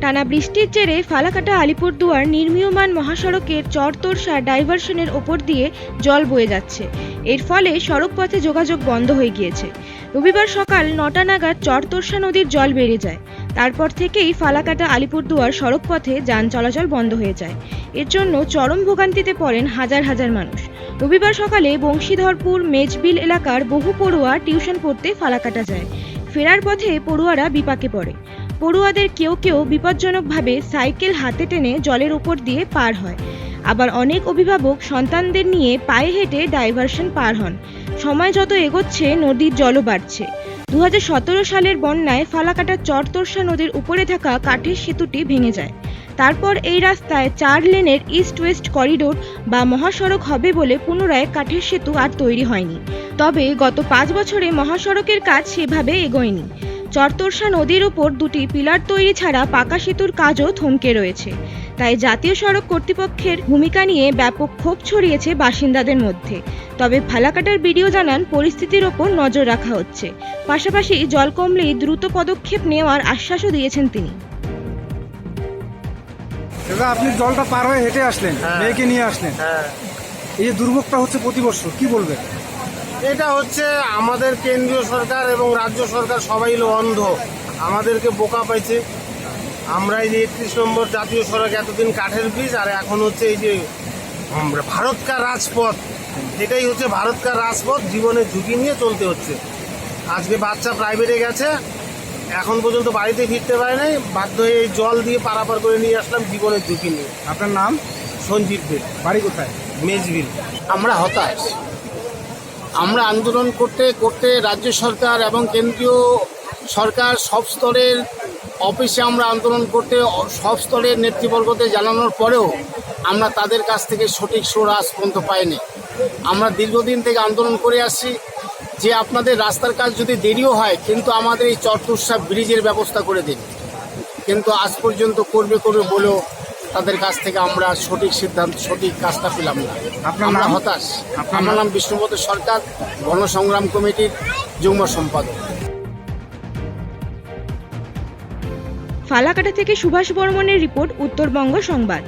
টানা বৃষ্টির জেরে ফালাকাটা আলিপুরদুয়ার নির্মীয়মান মহাসড়কের চরতরসা ডাইভারশনের ওপর দিয়ে জল বয়ে যাচ্ছে। এর ফলে সড়কপথে যোগাযোগ বন্ধ হয়ে গিয়েছে। রবিবার সকাল নটা নাগাদ চরতরসা নদীর জল বেড়ে যায়। তারপর থেকেই ফালাকাটা আলিপুরদুয়ার সড়কপথে যান চলাচল বন্ধ হয়ে যায়। এর জন্য চরম ভোগান্তিতে পড়েন হাজার হাজার মানুষ। রবিবার সকালে বংশীধরপুর, মেজবিল এলাকার বহু পড়ুয়া টিউশন পড়তে ফালাকাটা যায়। ফেরার পথে পড়ুয়ারা বিপাকে পড়ে। পড়ুয়াদের কেউ কেউ বিপজ্জনকভাবে সাইকেল হাতে টেনে জলের উপর দিয়ে পার হয়। আবার অনেক অভিভাবক সন্তানদের নিয়ে পায়ে হেঁটে ডাইভারশন পার হন। সময় যত এগোচ্ছে, নদীর জলও বাড়ছে। দু হাজার সতেরো সালের বন্যায় ফালাকাটা চরতরসা নদীর উপরে থাকা কাঠের সেতুটি ভেঙে যায়। তারপর এই রাস্তায় চার লেনের ইস্ট ওয়েস্ট করিডোর বা মহাসড়ক হবে বলে পুনরায় কাঠের সেতু আর তৈরি হয়নি। তবে গত পাঁচ বছরে মহাসড়কের কাজ সেভাবে এগোয়নি। চরতরসা নদীর ওপর দুটি পিলার তৈরি ছাড়া পাকা সেতুর কাজও থমকে রয়েছে। তাই জাতীয় সড়ক কর্তৃপক্ষের ভূমিকা নিয়ে ব্যাপক ক্ষোভ ছড়িয়েছে বাসিন্দাদের মধ্যে। তবে ফালাকাটার বিডিও জানান পরিস্থিতির ওপর নজর রাখা হচ্ছে। পাশাপাশি জল কমলেই দ্রুত পদক্ষেপ নেওয়ার আশ্বাসও দিয়েছেন তিনি। দাদা আপনি জলটা পার হয়ে হেঁটে আসলেন হ্যাঁ। মেয়েকে নিয়ে আসলেন। হ্যাঁ। এই যে দুর্ভোগটা হচ্ছে প্রতি বছর কি বলবেন? এটা হচ্ছে আমাদের কেন্দ্রীয় সরকার এবং রাজ্য সরকার সবাই অন্ধ। আমাদেরকে বোকা পাইছে। আমরা এই যে একত্রিশ নম্বর জাতীয় সড়ক এতদিন কাঠের ব্রিজ আর এখন হচ্ছে এই যে ভারতকার রাজপথ। এটাই হচ্ছে ভারতকার রাজপথ জীবনের ঝুঁকি নিয়ে চলতে হচ্ছে। আজকে বাচ্চা প্রাইভেটে গেছে এখন পর্যন্ত বাড়িতে ফিরতে পারে নাই। বাধ্য হয়ে এই জল দিয়ে পারাপার করে নিয়ে আসলাম জীবনের ঝুঁকি নিয়ে। আপনার নাম? সঞ্জীব দেব বাড়ি কোথায়? মেজবিল আমরা হতাশ। আমরা আন্দোলন করতে করতে রাজ্য সরকার এবং কেন্দ্রীয় সরকার সব স্তরের অফিসে আমরা আন্দোলন করতে, সব স্তরের নেতৃবর্গতে জানানোর পরেও আমরা তাদের কাছ থেকে সঠিক সুর আজ পর্যন্ত পাইনি। আমরা দীর্ঘদিন থেকে আন্দোলন করে আসছি। যে আপনাদের রাস্তার কাজ যদি দেরিও হয়, কিন্তু আমাদের এই চরতুর্সা ব্রিজের ব্যবস্থা করে দিন। কিন্তু আজ পর্যন্ত করবে করবে বলেও তাদের কাছ থেকে আমরা সঠিক সিদ্ধান্ত সঠিক কাজটা পেলাম না। আপনার আমরা হতাশ। আপনার আমার নাম? নাম বিষ্ণুপদ সরকার গণসংগ্রাম কমিটির যুগ্ম সম্পাদক। ফালাকাটা থেকে সুভাষ বর্মনের রিপোর্ট উত্তরবঙ্গ সংবাদ।